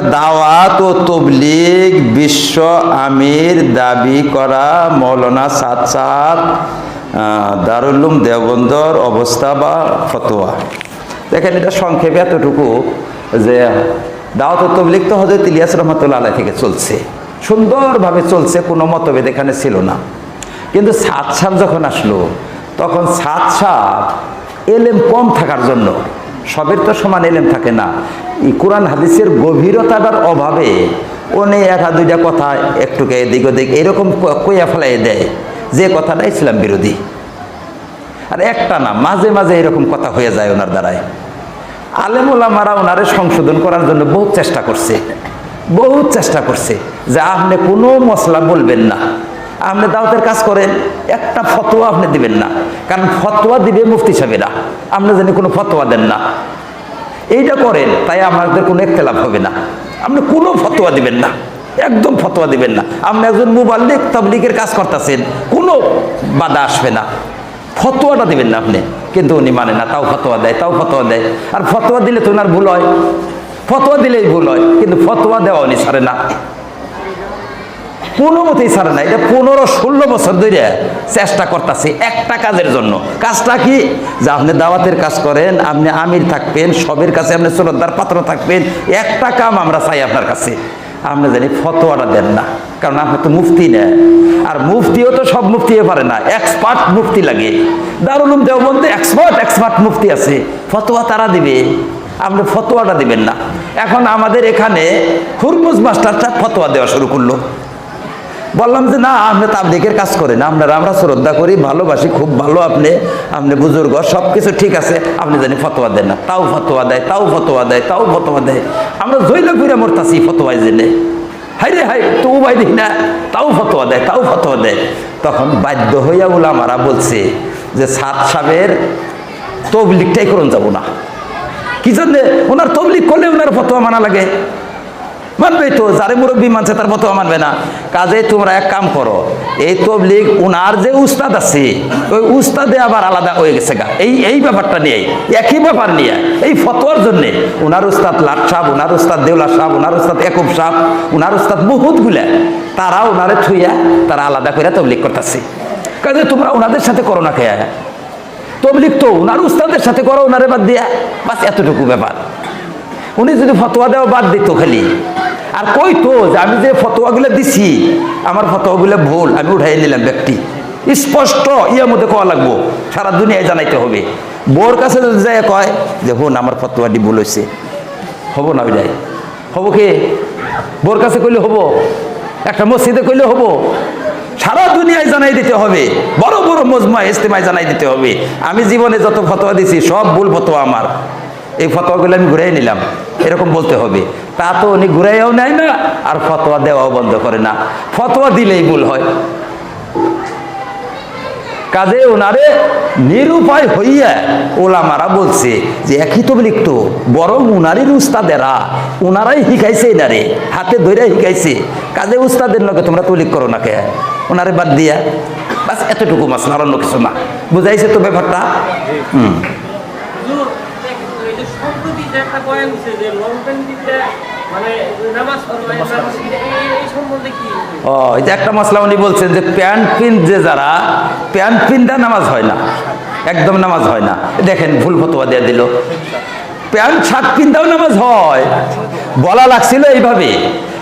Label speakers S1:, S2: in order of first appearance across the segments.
S1: দাওয়াত ও তবলিগ বিশ্ব আমির দাবি করা মৌলানা সাদ সাদ দারুল্লুম দেওবন্দর অবস্থা বা ফতোয়া। দেখেন এটা সংক্ষেপে এতটুকু যে দাওয়াত ও তবলিগ তো হজরত ইলিয়াস রহমতুল্লাহ আলাই থেকে চলছে। সুন্দরভাবে চলছে, কোনো মতভেদ এখানে ছিল না। কিন্তু সাত সাপ যখন আসলো, তখন সাত সাপ এলেম কম থাকার জন্য সবের তো সমান এলেম থাকে না। এই কোরআন হাদিসের গভীরতাটার অভাবে উনি একটা দুইটা কথা একটুকে এদিক ওদিক এরকম কইয়া ফেলাই দেয়। যে কথাটা ইসলাম বিরোধী। আর একটা না, মাঝে মাঝে এরকম কথা হয়ে যায় ওনার দ্বারায়। আলেমুলামারা ওনারে সংশোধন করার জন্য বহুত চেষ্টা করছে। বহুত চেষ্টা করছে যে আপনি কোনো মশলা বলবেন না। আপনি দাওয়াতের কাজ করেন, একটা ফতোয়া আপনি দিবেন না। কারণ ফতোয়া দিবে মুফতি সাহেবেরা। আপনি জানি কোনো ফতোয়া দেন না। এইটা করেন, তাই আমাদের কোনো একতলাপ হবে না। আপনি কোনো ফতোয়া দিবেন না। একদম ফতোয়া দিবেন না। আপনি একজন মুবাল্লিক তাবলিকের কাজ করতেছেন, কোনো বাধা আসবে না। ফতোয়াটা দিবেন না আপনি। কিন্তু উনি মানে না, তাও ফতোয়া দেয়, তাও ফতোয়া দেয়। আর ফতোয়া দিলে তো ওনার ভুল হয়। ফতোয়া দিলেই ভুল হয়, কিন্তু ফতোয়া দেওয়া উনি ছাড়ে না। কোনো মতেই ছাড়ে না। এটা পনেরো ষোলো বছর ধরে চেষ্টা করতেছে একটা কাজের জন্য। কাজটা কি? যে আপনি দাওয়াতের কাজ করেন, আপনি আমির থাকবেন, সবের কাছে আপনি শ্রদ্ধার পাত্র থাকবেন, একটা কাম আমরা চাই আপনার কাছে। আপনি জানি ফতোয়াটা দেন না, কারণ আপনি তো মুফতি নেন আর মুফতিও তো সব মুফতি পারে না। এক্সপার্ট মুফতি লাগে। দারুল উলুম দেওবন্দে এক্সপার্ট এক্সপার্ট মুফতি আছে। ফতোয়া তারা দিবে। আপনি ফতোয়াটা দিবেন না। এখন আমাদের এখানে হুরমুজ মাস্টারটা ফতোয়া দেওয়া শুরু করল। বললাম যে, না, আপনি তাবলিকের কাজ করেন, আপনারা, আমরা শ্রদ্ধা করি, ভালোবাসি, খুব ভালো আপনি আপনি বুজুর্গ সব কিছু ঠিক আছে, আপনি জানি ফতোয়া দেন না, তাও ফতোয়া দেয়, তাও ফতোয়া দেয়, তাও ফতোয়া দেয়, আমরা জৈলা ফিরে মরতাছি ফতোয়ায় জেনে হাই রে হাই তো উপায় দেখি না, তাও ফতোয়া দেয়, তাও ফতোয়া দেয়। তখন বাধ্য হইয়া ওলামারা বলছে যে, সাত সাবের তবলিকটাই করুন, যাব না। কি জন্যে? ওনার তবলিক করলে ওনার ফতোয়া মানা লাগে। মানবেই তো, যারে মুরব্বী মানছে তার ফতোয়া মানবে না। কাজে তোমরা এক কাম করো, এই তবলিগ উনার যে উস্তাদ আছে, ওই উস্তাদে আবার আলাদা হয়ে গেছে গা। এই এই ব্যাপারটা নিয়ে, একই ব্যাপার নিয়ে, এই ফতোয়ার জন্যে। উনার উস্তাদ লাট সাহ উনার উস্তাদ দেউলা সাহ উনার উস্তাদ একুব সাহ উনার উস্তাদ বহুতগুলা। তারা উনারে থুইয়া, তারা আলাদা করে তবলিগ করতেছে। কাজে তোমরা ওনাদের সাথে করো না খেয়া তবলিগ তো উনার উস্তাদের সাথে করো, উনারে বাদ দিয়া। বাস এতটুকু ব্যাপার। উনি যদি ফতোয়া দেওয়া বাদ দিত খালি। আর কই তো যে আমি যে ফতোয়াগুলো দিছি, আমার ফতোয়াগুলো ভুল, আমি উঠাই নিলাম ব্যক্তি। স্পষ্ট ইয়ের মধ্যে কওয়া লাগবো, সারা দুনিয়ায় জানাইতে হবে। বোর কাছে যদি যায় কয় যে, হুন, আমার ফতোয়াটি ভুল হয়েছে হব না ওইটাই। হব কে? বোর কাছে কইলে হব, একটা মসজিদে কইলে হব। সারা দুনিয়ায় জানাই দিতে হবে, বড় বড় মজমা ইস্তেমায় জানাই দিতে হবে। আমি জীবনে যত ফতোয়া দিছি, সব ভুল ফতোয়া আমার। এই ফতোয়াগুলো আমি ঘুরাই নিলাম। এরকম বলতে হবে। তা তো উনি ঘুরাইয়াও নেয় না, আর ফতোয়া দেওয়াও বন্ধ করে না। ফতোয়া দিলেই ভুল হয়। কাজে ওনারে নিরুপায় হইয়া ওলামারা বলছে যে, একই তো লিখতো বরং উনারই উস্তাদেরা ওনারাই শিখাইছে এনারে, হাতে ধরে শিখাইছে। কাজে উস্তাদের লগে তোমরা তলিক করো না কে? ওনারে বাদ দিয়া। বাস এতটুকু মাস আর অন্য কিছু না। বুঝাইছে তো ব্যাপারটা? হুম
S2: হুজুর, এই যে সম্প্রতি যে একটা বয়ান যে লং প্যান্টিতে মানে
S1: ও এই যে একটা মশলা উনি বলছেন যে প্যান্ট পিন যে যারা প্যান্ট পিনটা নামাজ হয় না একদম নামাজ হয় না। দেখেন ভুল ফতোয়া দিয়ে দিল। প্যান্ট শার্ট পিনটাও নামাজ হয়। বলা লাগছিল এইভাবে।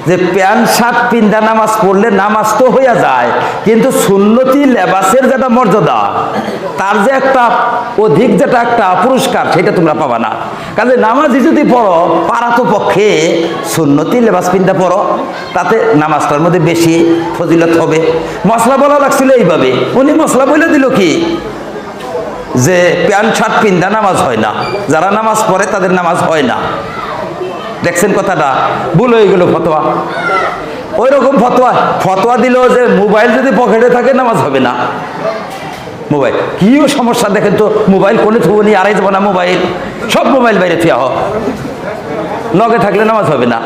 S1: যে প্যান্ট, শার্ট পিন্দা নামাজ পড়লে নামাজ তো হইয়া যায়, কিন্তু সুন্নতি লেবাসের যেটা মর্যাদা, তার যে একটা অধিক যেটা একটা পুরস্কার, সেটা তোমরা পাবা না। কাজে নামাজি যদি পড়ো পারাত পক্ষে সুন্নতি লেবাস পিন্দা পড়ো, তাতে নামাজটার মধ্যে বেশি ফজিলত হবে। মশলা বলা লাগছিল এইভাবে। উনি মশলা বলে দিল কি? যে প্যান্ট, শার্ট পিন্দা নামাজ হয় না। যারা নামাজ পড়ে, তাদের নামাজ হয় না। দেখছেন কথাটা? ভুল হয়ে গেল ফতোয়া। ওই রকম ফতোয়া। ফতোয়া দিল যে মোবাইল যদি পকেটে থাকে, নামাজ হবে না। মোবাইল। কিও সমস্যা? দেখেন তো, মোবাইল কোনে থুবো নি? আড়াই যাব না মোবাইল? সব মোবাইল বাইরে থিয়া হ। লগে থাকলে নামাজ হবে না।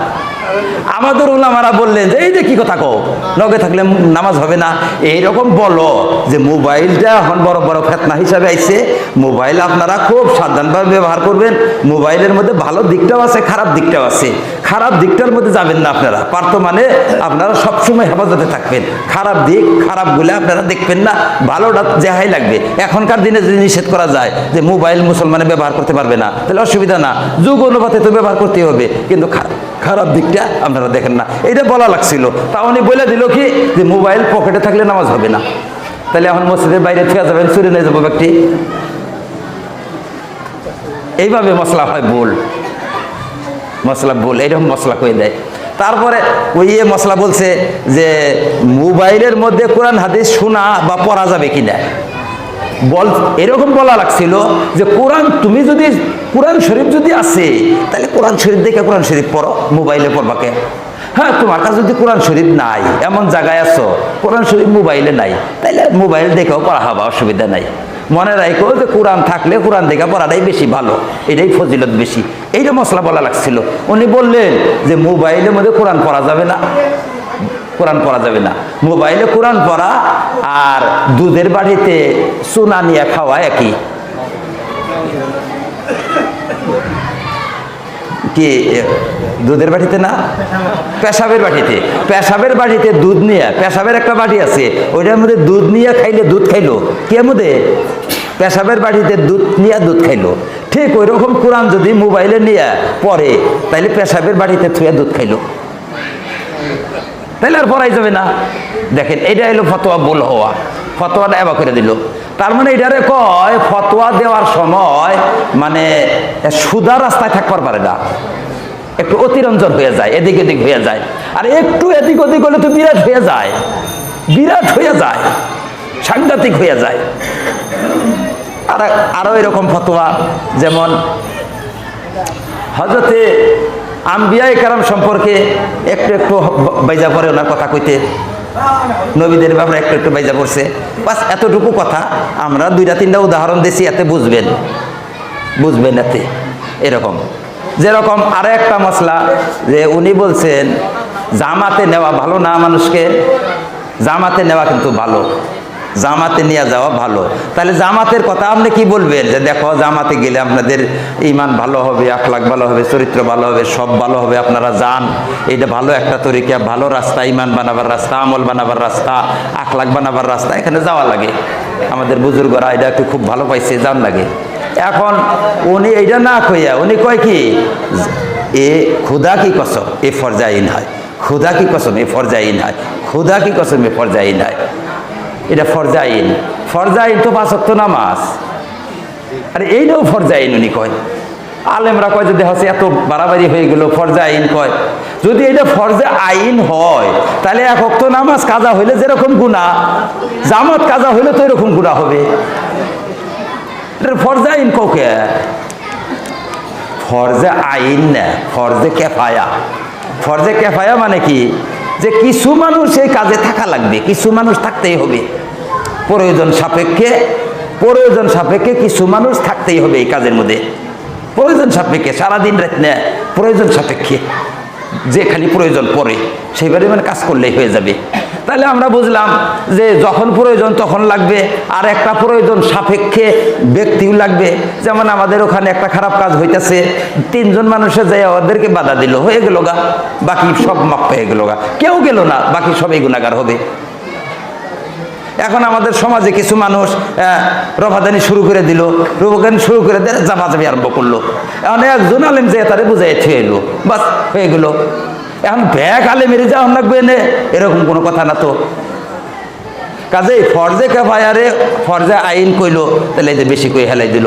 S1: আমাদের ওলামারা বললেন যে, এই যে কি কথা কো নগে থাকলে নামাজ হবে না। এইরকম বলো যে, মোবাইলটা এখন বড় বড় ফেতনা হিসাবে আইছে। মোবাইল আপনারা খুব সাবধানভাবে ব্যবহার করবেন। মোবাইলের মধ্যে ভালো দিকটাও আছে, খারাপ দিকটাও আছে। খারাপ দিকটার মধ্যে যাবেন না আপনারা। পারত মানে আপনারা সবসময় হেফাজতে থাকবেন। খারাপ দিক, খারাপগুলো আপনারা দেখবেন না। ভালোটা যেহাই লাগবে। এখনকার দিনে যদি নিষেধ করা যায় যে মোবাইল মুসলমানে ব্যবহার করতে পারবে না, তাহলে অসুবিধা না। যুগ অনুপাতে তো ব্যবহার করতে হবে, কিন্তু খারাপ দিকটা আপনারা দেখেন না। এটা বলা লাগছিল। তা উনি বলে দিল কি যে মোবাইল পকেটে থাকলে নামাজ হবে না। তাহলে এখন মসজিদের বাইরে থেকে যাবেন, চুরি নিয়ে যাব ব্যক্তি। এইভাবে মশলা হয় ভুল। মশলা ভুল এইরকম মশলা করে দেয়? তারপরে ওই ইয়ে মশলা বলছে যে মোবাইলের মধ্যে কোরআন, হাদিস শোনা বা পড়া যাবে কিনা বল, এরকম বলা লাগছিল যে কোরআন, তুমি যদি, কোরআন শরীফ যদি আছে, তাহলে কোরআন শরীফ দেখে কোরআন শরীফ পড়ো, মোবাইলে পড়বাকে হ্যাঁ তোমার কাছে যদি কোরআন শরীফ নাই, এমন জায়গায় আছো, কোরআন শরীফ মোবাইলে নাই, তাহলে মোবাইল দেখেও পড়া হবে, অসুবিধা নাই। মনে রাখো যে কোরআন থাকলে কোরআন দেখে পড়াটাই বেশি ভালো, এটাই ফজিলত বেশি। এইটা মশলা বলা লাগছিল। উনি বললেন যে, মোবাইলের মধ্যে কোরআন পড়া যাবে না। কোরআন পড়া যাবে না। মোবাইলে কোরআন পড়া আর দুধের বাড়িতে সোনা নিয়ে খাওয়া একই। কি, দুধের বাটিতে না? পেশাবের বাটিতে। পেশাবের বাটিতে দুধ নিয়ে, পেশাবের একটা বাটি আছে। ওইটার মধ্যে দুধ নিয়ে খাইলে দুধ খাইলো। কে মধ্যে পেশাবের বাটিতে দুধ নিয়ে দুধ খাইলো। ঠিক ওই রকম কোরআন যদি মোবাইলে নিয়ে পড়ে, তাইলে পেশাবের বাড়িতে থুয়ে দুধ খাইলো। তাইলে আর পড়াই যাবে না। দেখেন এটা হলো ফতোয়া ভুল হওয়া। ফতোয়াটা এবার করে দিল। তার মানে এটারে কয়, ফতোয়া দেওয়ার সময় মানে সুদা রাস্তায় থাকবার পারে না। একটু অতিরঞ্জন হয়ে যায়, এদিক এদিক হয়ে যায়। আর একটু এদিক ওদিক হলে তো বিরাট হয়ে যায়। বিরাট হয়ে যায়। সাংঘাতিক হয়ে যায়। আর এরকম ফতোয়া, যেমন হজরতে আম্বিয়াই কারাম সম্পর্কে একটু একটু বাইজা পরে ওনার কথা কইতে। নবীদের ব্যাপারে একটু একটু বাইজা পড়ছে। বাস এতটুকু কথা আমরা দুইটা তিনটা উদাহরণ দিছি, এতে বুঝবেন। বুঝবেন এতে, এরকম। যেরকম আরও একটা মশলা, যে উনি বলছেন, জামাতে নেওয়া ভালো না মানুষকে? জামাতে নেওয়া কিন্তু ভালো। জামাতে নিয়ে যাওয়া ভালো। তাহলে জামাতের কথা আপনি কি বলবেন? যে দেখো, জামাতে গেলে আপনাদের ইমান ভালো হবে, আখলাখ ভালো হবে, চরিত্র ভালো হবে, সব ভালো হবে, আপনারা যান। এটা ভালো একটা তরিকা, ভালো রাস্তা ইমান বানাবার রাস্তা, আমল বানাবার রাস্তা, আখলাখ বানাবার রাস্তা, এখানে যাওয়া লাগে। আমাদের বুজুর্গরা এটা একটু খুব ভালো পাইছে, যান লাগে। এখন উনি এইটা না কইয়া, উনি কয় কি? এ খুদা কি কসম? এ ফরজাইন হয়। ক্ষুদা কি কসম? এ ফরজাইন হয়। ক্ষুদা কি কসম? এ ফরজাইন হয়। এটা ফরজাইন ফরজাইন তো পাঁচক্ত নামাজ। আরে এইটাও ফরজাইন উনি কয়। আলেমরা কয় যদি হচ্ছে এত বাড়াবাড়ি হয়ে গেল, ফরজা আইন কয়। যদি এটা ফরজা আইন হয়, তাহলে এক অক্ত নামাজ কাজা হইলে যেরকম গুণা জামাত কাজা হইলে তো এরকম গুণা হবে। ফরজা আইন ককে ফরজে আইন না, ফরজে কেফায়া। ফরজে কেফায়া মানে কি? যে কিছু মানুষ এই কাজে থাকা লাগবে, কিছু মানুষ থাকতেই হবে। প্রয়োজন সাপেক্ষে প্রয়োজন সাপেক্ষে কিছু মানুষ থাকতেই হবে এই কাজের মধ্যে। প্রয়োজন সাপেক্ষে, সারাদিন রাত না প্রয়োজন সাপেক্ষে। যে খালি প্রয়োজন পড়ে সেইবারে মানে কাজ করলেই হয়ে যাবে। তাহলে আমরা বুঝলাম যে যখন প্রয়োজন তখন লাগবে, আর একটা প্রয়োজন সাপেক্ষে ব্যক্তিও লাগবে। যেমন আমাদের ওখানে একটা খারাপ কাজ হইতেছে, তিনজন মানুষে যাই ওদেরকে বাধা দিল, হয়ে গেল গা। বাকি সব মাপ হয়ে গেল গা। কেউ গেল না, বাকি সবাই গুণাগার হবে। এখন আমাদের সমাজে কিছু মানুষ রফাদানি শুরু করে দিল রফাদানি শুরু করে দিয়ে জামাজামি আরম্ভ করল। এখন একজন আলেম যে তারে বুঝাই থুয়ে এলো, বাস হয়ে গেল। এখন ব্যাগ আলে মেরে যাওয়া লাগবে নে, এরকম কোনো কথা না তো। কাজেই ফরজে কেফায়ারে ফরজে আইন কইলো, তাহলে যে বেশি কই হেলাই দিল।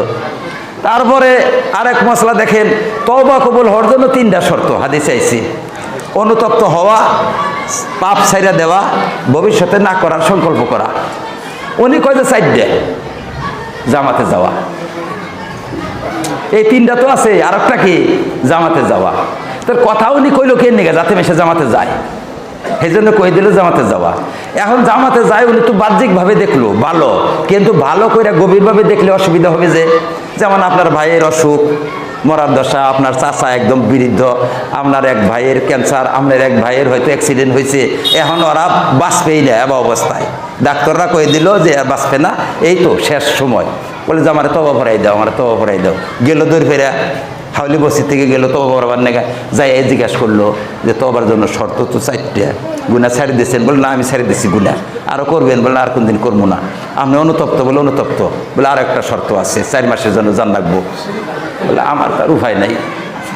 S1: তারপরে আরেক মশলা দেখেন, তওবা কবুল হওয়ার জন্য তিনটা শর্ত, হাদিসে আইছি অনুতপ্ত হওয়া, পাপ ছাইরা দেওয়া, ভবিষ্যতে না করার সংকল্প করা। উনি কয় যে চারটে জামাতে যাওয়া। এই তিনটা তো আছে আর একটা কি? জামাতে যাওয়া। তোর কথা উনি কইলো কে নিগে? যাতে মেশে জামাতে যায়। সেই জন্য কই দিল জামাতে যাওয়া। এখন জামাতে যায় উনি তো বাহ্যিকভাবে দেখল, ভালো। কিন্তু ভালো করে গভীরভাবে দেখলে অসুবিধা হবে যে, যেমন আপনার ভাইয়ের অসুখ, মরার দশা, আপনার চাচা একদম বিরুদ্ধ আপনার এক ভাইয়ের ক্যান্সার, আপনার এক ভাইয়ের হয়তো অ্যাক্সিডেন্ট হয়েছে এখন ওরা বাঁচবেই না এবার অবস্থায়। ডাক্তাররা কয়ে দিল যে, আর বাঁচবে না। এই তো শেষ সময়। বলে যে, আমার তবা ভরাই দাও, আমার তবা ভরাই দাও। গেল দূর ফেরা। হাউলি বসি থেকে গেল তবা ভরাবার নেগা, যাই জিজ্ঞাস করল যে তবার জন্য শর্ত তো চারটে। গুনা ছাড়ি দিয়েছেন বলে না, আমি ছাড়ি দিছি গুনা আরও করবেন? বলে আর কোনদিন করব না। আপনি অনুতপ্ত? বলে অনুতপ্ত। বলে আর একটা শর্ত আছে, চার মাসের জন্য জান রাখব বলে আমার তার উপায় নাই।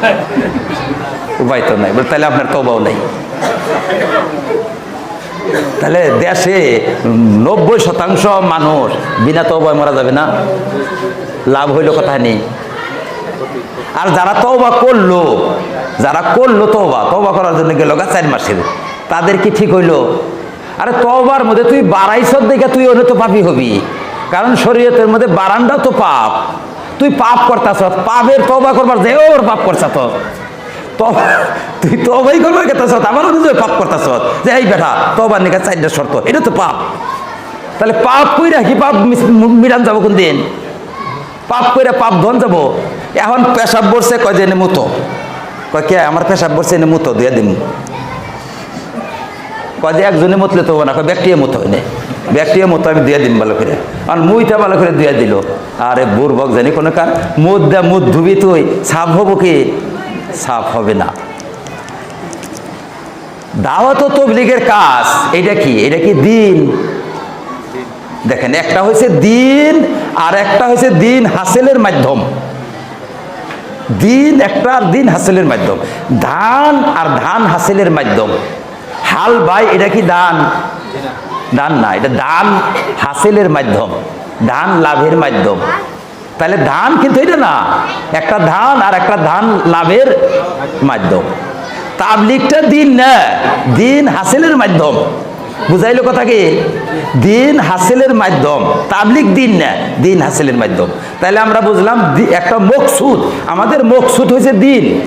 S1: উপায় তো নাই। বলে তাহলে আপনার তবাও নাই। তাহলে দেশে নব্বই শতাংশ মানুষ বিনা তবায় মারা যাবে না? লাভ হইল কথা নেই। আর যারা তওবা করল, যারা করল তওবা তওবা করার জন্য গেল গা চার মাসের, তাদের কি ঠিক হইল? আরে তওবার মধ্যে তুই বাড়াইছ দেখে তুই অন্য তো পাপি হবি, কারণ শরীয়তের মধ্যে বারান্দাও তো পাপ। তুই পাপ করতাছ পাপের তওবা করবার যে ওর পাপ করছ তো তবা তুই তবাই করবার কেতাছ আমার অনুযায়ী পাপ করতাছ যে এই বেটা তবার নিকা চারটা শর্ত, এটা তো পাপ। তাহলে পাপ কইরা কি পাপ মিলান যাব কোন দিন পাপ করে পাপ ধন যাব? এখন পেশাব বসছে কয় যে মুতো কয় কে? আমার পেশাব বসছে এনে মুতো দিয়ে দিন কয় যে একজনে মুতলে তো না, কয় ব্যক্তিয়ে মুতো এনে ব্যক্তিয়ে মতো, আমি দিয়ে দিন ভালো করে। আর মুইটা ভালো করে দিয়ে দিল। আরে বুর্বক জানি কোনো কার। মুদ দে, মুদ ধুবি তুই সাফ হব কি? সাফ হবে না। দাওয়াত তবলিগের কাজ, এটা কি? এটা কি দিন? দেখেন, একটা হয়েছে দিন, আর একটা হয়েছে দিন হাসেলের মাধ্যম। দিন একটা দিন হাসিলের মাধ্যম। ধান আর ধান হাসিলের মাধ্যম। হাল ভাই, এটা কি দান দান না, এটা দান হাসিলের মাধ্যম। ধান লাভের মাধ্যম। তাহলে ধান কিন্তু এটা না, একটা ধান আর একটা ধান লাভের মাধ্যম। তাবলিগটা দিন না, দিন হাসিলের মাধ্যম। বুঝাইলো কথা কি? দিন হাসিলের মাধ্যম তাবলিক দিন না, দিন হাসিলের মাধ্যম। তাহলে আমরা বুঝলাম একটা মকসুদ, আমাদের মকসুদ হয়েছে দিন।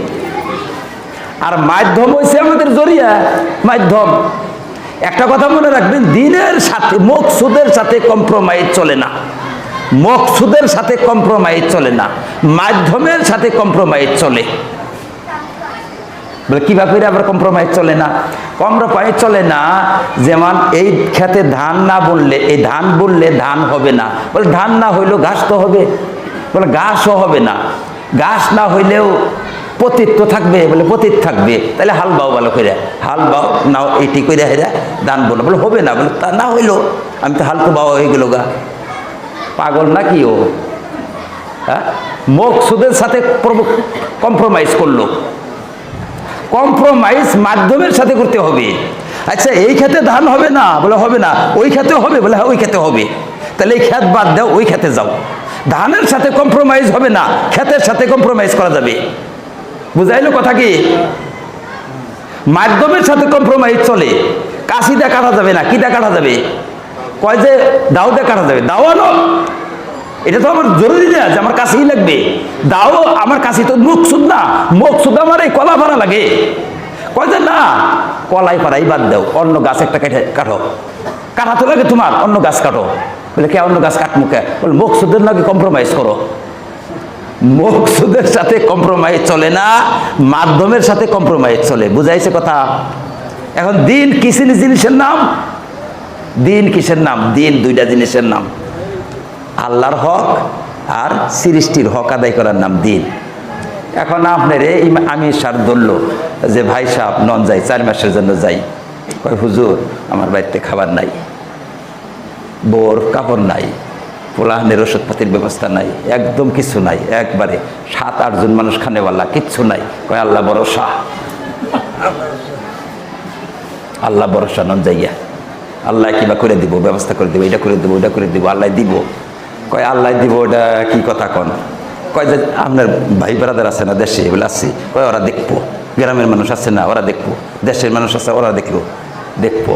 S1: আর মাধ্যম হয়েছে আমাদের জরিয়া, মাধ্যম। একটা কথা মনে রাখবেন, দিনের সাথে, মকসুদের সাথে কম্প্রোমাইজ চলে না। মকসুদের সাথে কম্প্রোমাইজ চলে না। মাধ্যমের সাথে কম্প্রোমাইজ চলে। বলে, কীভাবে আবার কম্প্রোমাইজ চলে না? কম্প্রোমাইজ চলে না, যেমন এই খেতে ধান না বললে, এই ধান বললে ধান হবে না। বলে, ধান না হইলেও ঘাস তো হবে। বলে, ঘাসও হবে না। ঘাস না হইলেও পতিত তো থাকবে। বলে, পতিত থাকবে। তাহলে হাল বাও ভালো করে। হাল বাও, নাও এটি করে হেরা, ধান বলো। বলে, হবে না। বলে, তা না হইল আমি তো হাল তো বাবা হয়ে গেল গা। পাগল না কি ও? হ্যাঁ? মকসুদের সাথে কম্প্রোমাইজ করল। কম্প্রোমাইজ মাধ্যমের সাথে করতে হবে। আচ্ছা এই খেতে ধান হবে না? বলে, হবে না। ওই খেতে হবে? বলে হ্যাঁ ওই খেতে হবে। তাহলে এই খেত বাদ দাও, ওই খেতে যাও। ধানের সাথে কম্প্রোমাইজ হবে না খেতের সাথে কম্প্রোমাইজ করা যাবে। বুঝাইলো কথা কি? মাধ্যমের সাথে কম্প্রোমাইজ চলে। কাশিটা কাটা যাবে না কিটা কাটা যাবে? কয় যে দাওতে কাটা যাবে। দাওয়ানো এটা তো আমার জরুরি না যে আমার কাছেই লাগবে। দাও, আমার কাছে তো মুখ সুদ না। মুখ সুদ আমার এই কলা ভাড়া লাগে। কয় যে, না, কলাই পাড়াই বাদ দাও, অন্য গাছ একটা কেটে কাটো। কাটা তো লাগে তোমার, অন্য গাছ কাটো। বলে, কে অন্য গাছ কাটমু কে? বলে, মুখ সুদের লাগে কম্প্রোমাইজ করো? মকসুদের সাথে কম্প্রোমাইজ চলে না, মাধ্যমের সাথে কম্প্রোমাইজ চলে। বুঝাইছে কথা? এখন দিন কিসির জিনিসের নাম? দিন কিসের নাম? দিন দুইটা জিনিসের নাম। আল্লাহর হক আর সৃষ্টির হক আদায় করার নাম দিন। এখন আপনার আমি সার ধরল যে ভাই সাহেব নন যাই, চার মাসের জন্য যাই। কয়, হুজুর, আমার বাড়িতে খাবার নাই, বোর কাপড় নাই পোলাহানের ওষুধপাতির ব্যবস্থা নাই, একদম কিছু নাই, একবারে সাত আটজন মানুষ খানেওয়ালা, কিচ্ছু নাই। কয়, আল্লাহ ভরসা। আল্লাহ ভরসা নন যাইয়া। আল্লাহ কিবা করে দিব, ব্যবস্থা করে দিব, এটা করে দিব, ওটা করে দিব, আল্লাহ দিব। কয়, আল্লাহ দিব, ওটা কি কথা কন? কয় যে, আপনার ভাই বেড়াদার আছে না, দেশে, এগুলো আসছি কয়, ওরা দেখব। গ্রামের মানুষ আছে না, ওরা দেখব। দেশের মানুষ আছে, ওরা দেখব। দেখব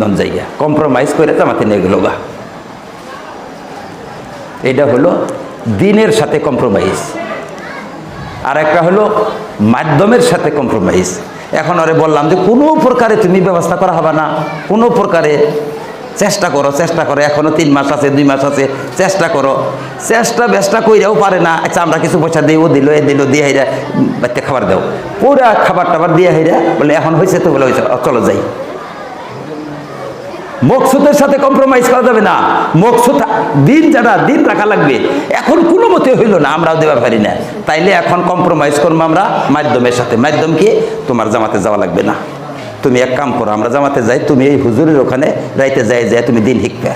S1: নন যাইয়া কম্প্রোমাইজ করে জামাতে নিয়ে গেল গা। এটা হলো দিনের সাথে কম্প্রোমাইজ আর একটা হলো মাধ্যমের সাথে কম্প্রোমাইজ এখন ওরে বললাম যে, কোনো প্রকারে তুমি ব্যবস্থা করা হবে না। কোনো প্রকারে চেষ্টা করো চেষ্টা করো। এখনও তিন মাস আছে, দুই মাস আছে, চেষ্টা করো। চেষ্টা বেষ্টা কইরাও পারে না। আচ্ছা আমরা কিছু পয়সা দিই, ও দিল, এ দিল, দিয়ে হেরা বাচ্চা খাবার দাও। পুরা খাবার টাবার দিয়ে হেরা বলে, এখন হয়েছে তো, বলে হয়েছে চলো যাই। মকসুদের সাথে কম্প্রোমাইজ করা যাবে না। মকসুদ, দিন যারা, দিন রাখা লাগবে। এখন কোনো মতে হইল না, আমরাও দেওয়া পারি না। তাইলে এখন কম্প্রোমাইজ করব আমরা মাধ্যমের সাথে। মাধ্যম কি? তোমার জামাতে যাওয়া লাগবে না। তুমি এক কাম করো, আমরা জামাতে যাই, তুমি এই হুজুরের ওখানে রাইতে যাই যাই তুমি দিন শিখবে।